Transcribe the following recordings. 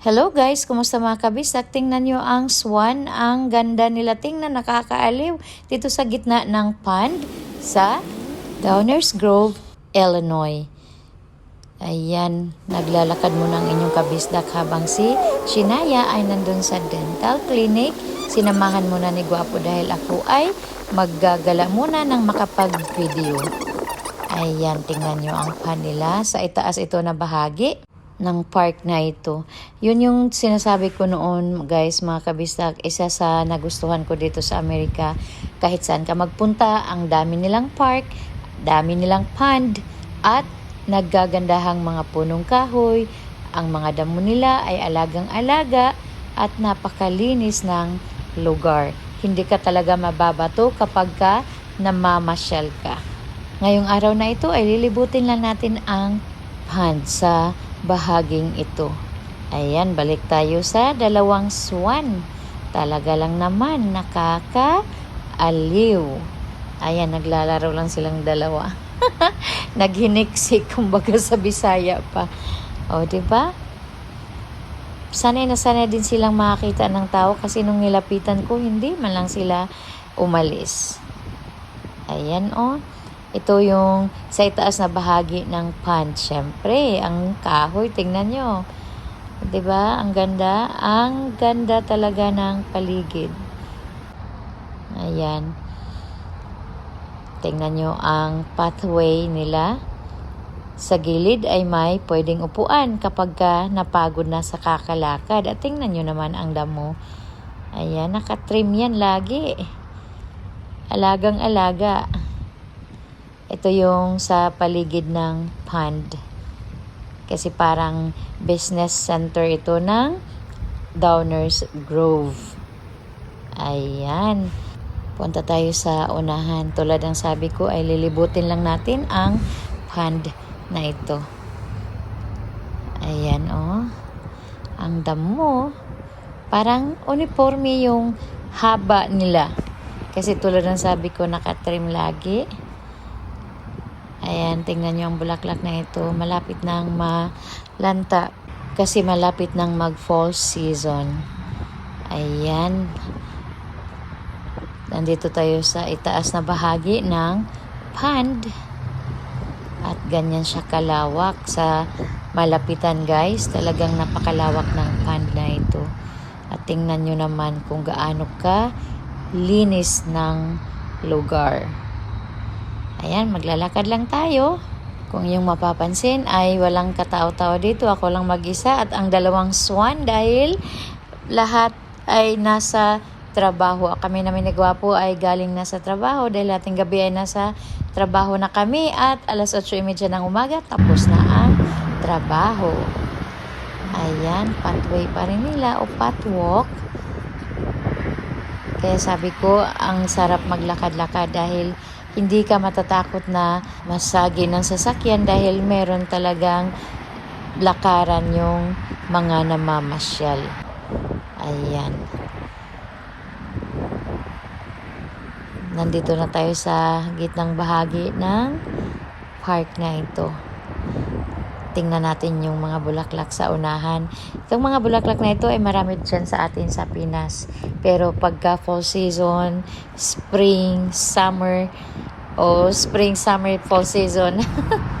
Hello guys, kumusta mga kabistak? Tingnan nyo ang swan, ang ganda nila. Tingnan, nakakaaliw dito sa gitna ng pond sa Downers Grove, Illinois. Ayan, naglalakad muna ang inyong kabisdak habang si Shinaya ay nandun sa dental clinic. Sinamahan muna ni Guapo dahil ako ay maggagala muna ng makapag-video. Ayan, tingnan nyo ang pan. Sa itaas ito na bahagi ng park na ito. Yun yung sinasabi ko noon, guys, mga kabistak, isa sa nagustuhan ko dito sa Amerika. Kahit saan ka magpunta, ang dami nilang park, dami nilang pond, at naggagandahang mga punong kahoy. Ang mga damo nila ay alagang-alaga at napakalinis ng lugar. Hindi ka talaga mababato kapag ka namamasyal ka. Ngayong araw na ito ay lilibutin lang natin ang pond sa bahaging ito. Ayan, balik tayo sa dalawang swan. Talaga lang naman, nakaka-aliw. Ayan, naglalaro lang silang dalawa. Naghiniksik, kumbaga sa Bisaya pa. O, ba? Sanay na sanay din silang makakita ng tao kasi nung nilapitan ko, hindi man lang sila umalis. Ayan, o. Ito yung sa itaas na bahagi ng pond. Siyempre, ang kahoy, tingnan nyo. ba? Ang ganda. Ang ganda talaga ng paligid. Ayan. Tingnan nyo ang pathway nila. Sa gilid ay may pwedeng upuan kapag ka napagod na sa kakalakad. At tingnan nyo naman ang damo. Ayan, nakatrim yan lagi. Alagang-alaga. Ito yung sa paligid ng pond. Kasi parang business center ito ng Downers Grove. Ayan. Punta tayo sa unahan. Tulad ng sabi ko ay lilibutin lang natin ang pond na ito. Ayan oh. Ang damo. Parang uniforme yung haba nila. Kasi tulad ng sabi ko nakatrim lagi. Ayan, tingnan nyo ang bulaklak na ito. Malapit nang malanta kasi malapit nang mag-fall season. Ayan. Nandito tayo sa itaas na bahagi ng pond. At ganyan siya kalawak sa malapitan guys. Talagang napakalawak ng pond na ito. At tingnan nyo naman kung gaano ka linis ng lugar. Ayan, maglalakad lang tayo. Kung yung mapapansin ay walang katao-tao dito. Ako lang mag-isa at ang dalawang swan dahil lahat ay nasa trabaho. Kami namin ni Gwapo ay galing na sa trabaho dahil ating gabi ay nasa trabaho na kami at alas 8.30 ng umaga tapos na ang trabaho. Ayan, pathway pa rin nila o pathwalk. Kaya sabi ko, ang sarap maglakad-lakad dahil hindi ka matatakot na masagi ng sasakyan dahil meron talagang lakaran yung mga namamasyal. Ayan. Nandito na tayo sa gitnang bahagi ng park na ito. Tingnan natin yung mga bulaklak sa unahan. Itong mga bulaklak na ito ay marami dyan sa atin sa Pinas. Pero pagka fall season, spring, summer, o spring, summer, fall season,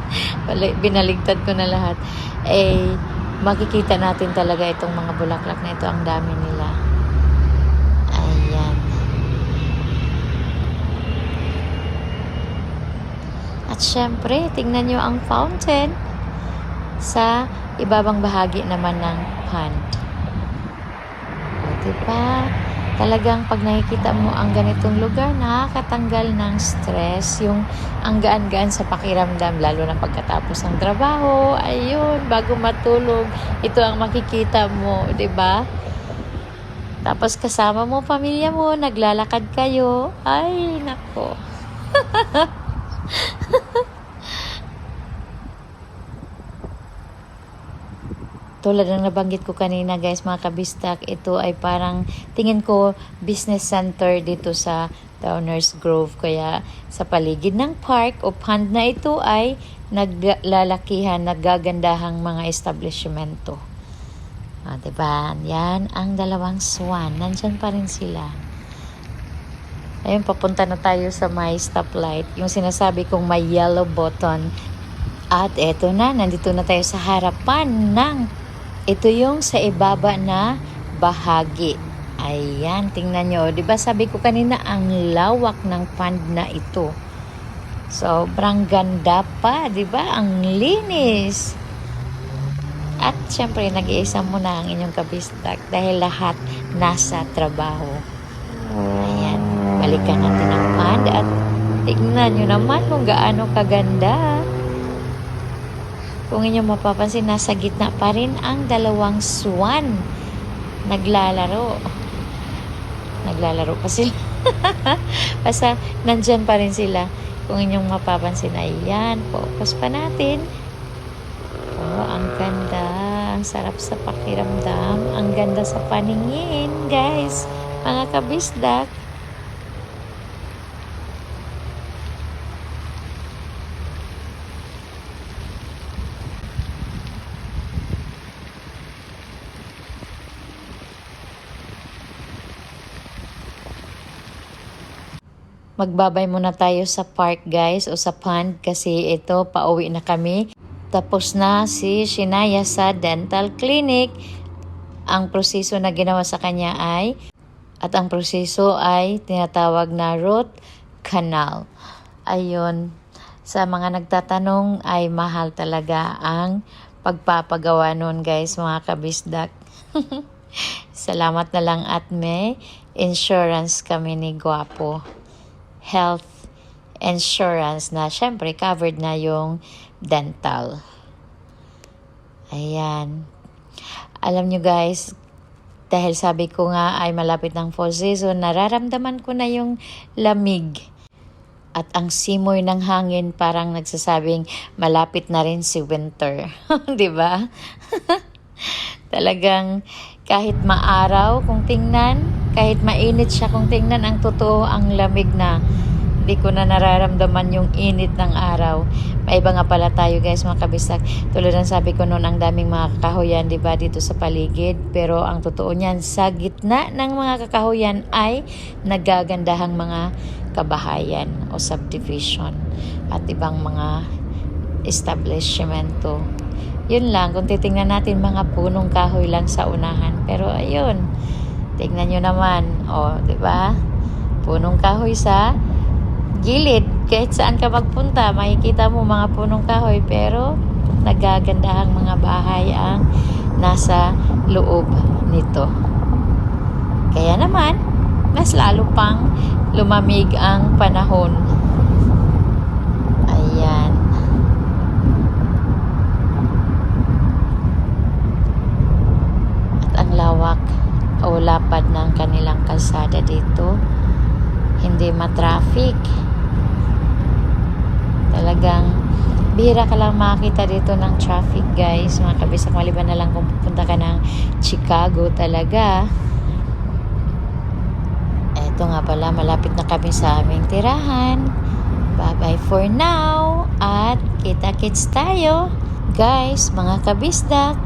binaligtad ko na lahat, eh, makikita natin talaga itong mga bulaklak na ito. Ang dami nila. Ayan. At syempre, tingnan nyo ang fountain sa ibabang bahagi naman ng pond. O, diba? Talagang pag nakikita mo ang ganitong lugar, nakakatanggal ng stress, yung ang gaan-gaan sa pakiramdam, lalo na pagkatapos ng trabaho, ayun, bago matulog, ito ang makikita mo, ba? Tapos kasama mo pamilya mo, naglalakad kayo, ay, nako. tulad ng nabanggit ko kanina guys mga kabistak ito ay parang tingin ko business center dito sa Downers Grove kaya sa paligid ng park o pond na ito ay naglalakihan naggagandahang mga establishmento O, diba? Yan ang dalawang swan. Nandyan pa rin sila. Ayun, papunta na tayo sa may stoplight. Yung sinasabi kong may yellow button. At eto na, nandito na tayo sa harapan ng ito yung sa ibaba na bahagi. Ayan, tingnan nyo. Ba sabi ko kanina, ang lawak ng pond na ito. Sobrang ganda pa, ba? Ang linis. At syempre, nag-iisa mo na ang inyong kabistak dahil lahat nasa trabaho. Ayan, balikan natin ang pond at tignan nyo naman kung gaano kaganda. Kung inyong mapapansin, nasa gitna pa rin ang dalawang swan. Naglalaro. Naglalaro pa sila. Basta, nandyan pa rin sila. Kung inyong mapapansin, ayan, focus pa natin. Oh, ang ganda. Ang sarap sa pakiramdam. Ang ganda sa paningin, guys. Mga kabisdak. Magbabay muna tayo sa park guys o sa pond kasi ito pauwi na kami. Tapos na si Shinaya sa dental clinic. Ang proseso na ginawa sa kanya ay at ang proseso ay tinatawag na root canal. Ayun, sa mga nagtatanong ay mahal talaga ang pagpapagawa nun guys mga kabisdak. Salamat na lang at may insurance kami ni Guapo health insurance na syempre covered na yung dental. Ayan. Alam nyo guys, dahil sabi ko nga ay malapit ng fall season, nararamdaman ko na yung lamig. At ang simoy ng hangin parang nagsasabing malapit na rin si winter. 'Di ba? Talagang kahit maaraw kung tingnan, kahit mainit siya kung tingnan, ang totoo ang lamig na. Hindi ko na nararamdaman yung init ng araw. Maiba nga pala tayo guys mga kabisak. Tulad ng sabi ko noon, ang daming mga kakahuyan, di ba, dito sa paligid. Pero ang totoo niyan, sa gitna ng mga kakahuyan ay nagagandahang mga kabahayan o subdivision at ibang mga establishmento. Yun lang, kung titingnan natin mga punong kahoy lang sa unahan. Pero ayun, tingnan nyo naman, o, oh, di ba? Punong kahoy sa gilid. Kahit saan ka magpunta, makikita mo mga punong kahoy. Pero nagagandahang mga bahay ang nasa loob nito. Kaya naman, mas lalo pang lumamig ang panahon. Ayan. At ang lawak o lapad ng kanilang kalsada dito. Hindi matraffic. Talagang bihira ka lang makita dito ng traffic guys. Mga kabisak maliban na lang kung pupunta ka ng Chicago talaga. Eto nga pala, malapit na kami sa aming tirahan. Bye-bye for now. At kita-kits tayo. Guys, mga kabisdak.